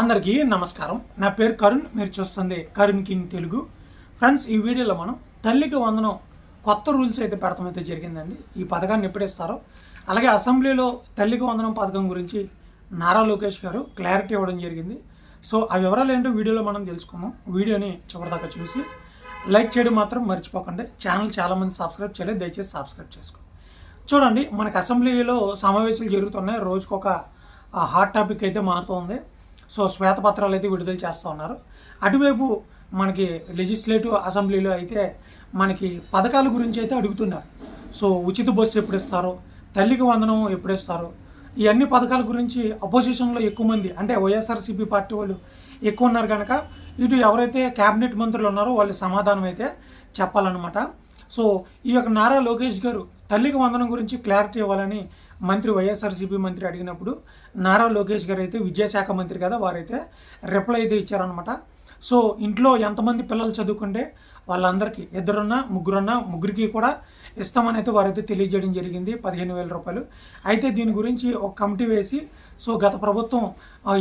అందరికీ నమస్కారం. నా పేరు కరుణ్ మీరు చూస్తుంది కరుణ్ కింగ్ తెలుగు. ఫ్రెండ్స్ ఈ వీడియోలో మనం తల్లికి వందనం కొత్త రూల్స్ అయితే పెడతాం అయితే జరిగిందండి. ఈ పథకాన్ని ఎప్పుడు ఇస్తారో. అలాగే అసెంబ్లీలో తల్లికి వందనం పథకం గురించి నారా లోకేష్ గారు క్లారిటీ ఇవ్వడం జరిగింది. సో ఆ వివరాలు ఏంటో వీడియోలో మనం తెలుసుకుందాం. వీడియోని చివరిదాకా చూసి లైక్ చేయడం మాత్రం మర్చిపోకండి. ఛానల్ చాలామంది సబ్స్క్రైబ్ చేయలేదు దయచేసి సబ్స్క్రైబ్ చేసుకోండి చూడండి మనకి అసెంబ్లీలో సమావేశాలు జరుగుతున్నాయి. రోజుకొక హాట్ టాపిక్ అయితే మారుతుంది సో శ్వేతపత్రాలు అయితే విడుదల చేస్తూ ఉన్నారు. అటువైపు మనకి లెజిస్లేటివ్ అసెంబ్లీలో అయితే మనకి పథకాల గురించి అయితే అడుగుతున్నారు. సో ఉచిత బస్సు ఎప్పుడు ఇస్తారు తల్లికి వందనం ఎప్పుడు ఇస్తారు ఈ అన్ని పథకాల గురించి అపోజిషన్లో ఎక్కువ మంది అంటే వైఎస్ఆర్సీపీ పార్టీ వాళ్ళు ఎక్కువ ఉన్నారు కనుక ఇటు ఎవరైతే క్యాబినెట్ మంత్రులు ఉన్నారో వాళ్ళు సమాధానం అయితే చెప్పాలన్నమాట. సో ఈ యొక్క నారా లోకేష్ గారు తల్లికి వందనం గురించి క్లారిటీ ఇవ్వాలని మంత్రి వైఎస్ఆర్సీపీ మంత్రి అడిగినప్పుడు నారా లోకేష్ గారు అయితే విద్యాశాఖ మంత్రి కదా వారైతే రిప్లై అయితే ఇచ్చారనమాట సో ఇంట్లో ఎంతమంది పిల్లలు చదువుకుంటే వాళ్ళందరికీ ఇద్దరున్నా ముగ్గురున్నా ముగ్గురికి కూడా ఇస్తామని అయితే వారైతే తెలియజేయడం జరిగింది పదిహేను వేల రూపాయలు. అయితే దీని గురించి ఒక కమిటీ వేసి సో గత ప్రభుత్వం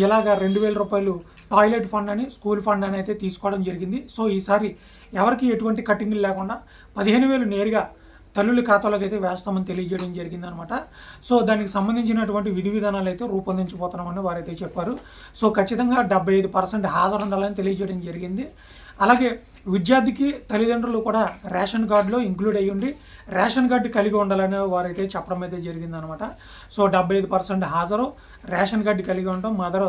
ఇలాగ రెండు వేల రూపాయలు టాయిలెట్ ఫండ్ అని స్కూల్ ఫండ్ అని అయితే తీసుకోవడం జరిగింది. సో ఈసారి ఎవరికి ఎటువంటి కటింగ్లు లేకుండా పదిహేను వేలు నేరుగా తల్లుల ఖాతాలోకి అయితే వేస్తామని తెలియజేయడం జరిగిందనమాట. సో దానికి సంబంధించినటువంటి విధి విధానాలు అయితే రూపొందించబోతున్నామని వారైతే చెప్పారు. సో ఖచ్చితంగా డెబ్బై ఐదు పర్సెంట్ హాజరు ఉండాలని తెలియజేయడం జరిగింది. అలాగే విద్యార్థికి తల్లిదండ్రులు కూడా రేషన్ కార్డులో ఇంక్లూడ్ అయ్యి ఉండి రేషన్ కార్డు కలిగి ఉండాలని వారైతే చెప్పడం అయితే జరిగిందనమాట. సో డెబ్బై ఐదు పర్సెంట్ హాజరు రేషన్ కార్డు కలిగి ఉండడం మదర్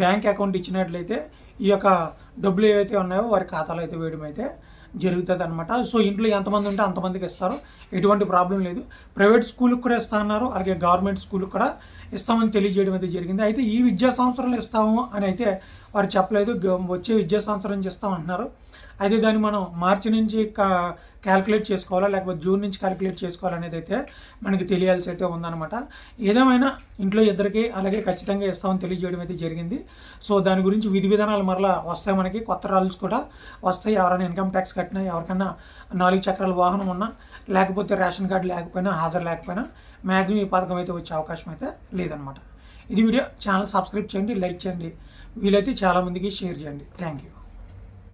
బ్యాంక్ అకౌంట్ ఇచ్చినట్లయితే ఈ యొక్క డబ్బులు ఏవైతే ఉన్నాయో వారి ఖాతాలో అయితే వేయడం అయితే జరుగుతుంది అనమాట సో ఇంట్లో ఎంతమంది ఉంటే అంతమందికి ఇస్తారు. ఎటువంటి ప్రాబ్లం లేదు. ప్రైవేట్ స్కూల్కి కూడా ఇస్తా అన్నారు అలాగే గవర్నమెంట్ స్కూల్కి కూడా ఇస్తామని తెలియజేయడం అయితే జరిగింది. అయితే ఈ విద్యా సంవత్సరంలో ఇస్తాము అని అయితే వారు చెప్పలేదు. వచ్చే విద్యా సంవత్సరం నుంచి ఇస్తామంటున్నారు అయితే దాన్ని మనం మార్చి నుంచి క్యాలిక్యులేట్ చేసుకోవాలా? లేకపోతే జూన్ నుంచి క్యాలిక్యులేట్ చేసుకోవాలనేది అయితే మనకి తెలియాల్సి అయితే ఉందన్నమాట. ఏదేమైనా ఇంట్లో ఇద్దరికి అలాగే ఖచ్చితంగా ఇస్తామని తెలియజేయడం అయితే జరిగింది. సో దాని గురించి విధి విధానాలు మరలా వస్తాయి మనకి. కొత్త రూల్స్ కూడా వస్తాయి. ఎవరైనా ఇన్కమ్ ట్యాక్స్ కట్టినా ఎవరికైనా నాలుగు చక్రాల వాహనం ఉన్నా లేకపోతే రేషన్ కార్డు లేకపోయినా హాజరు లేకపోయినా మ్యాక్సిమం ఈ పథకం అయితే వచ్చే అవకాశం అయితే లేదనమాట ఇది వీడియో ఛానల్ సబ్స్క్రైబ్ చేయండి లైక్ చేయండి. వీలైతే చాలామందికి షేర్ చేయండి. Thank you.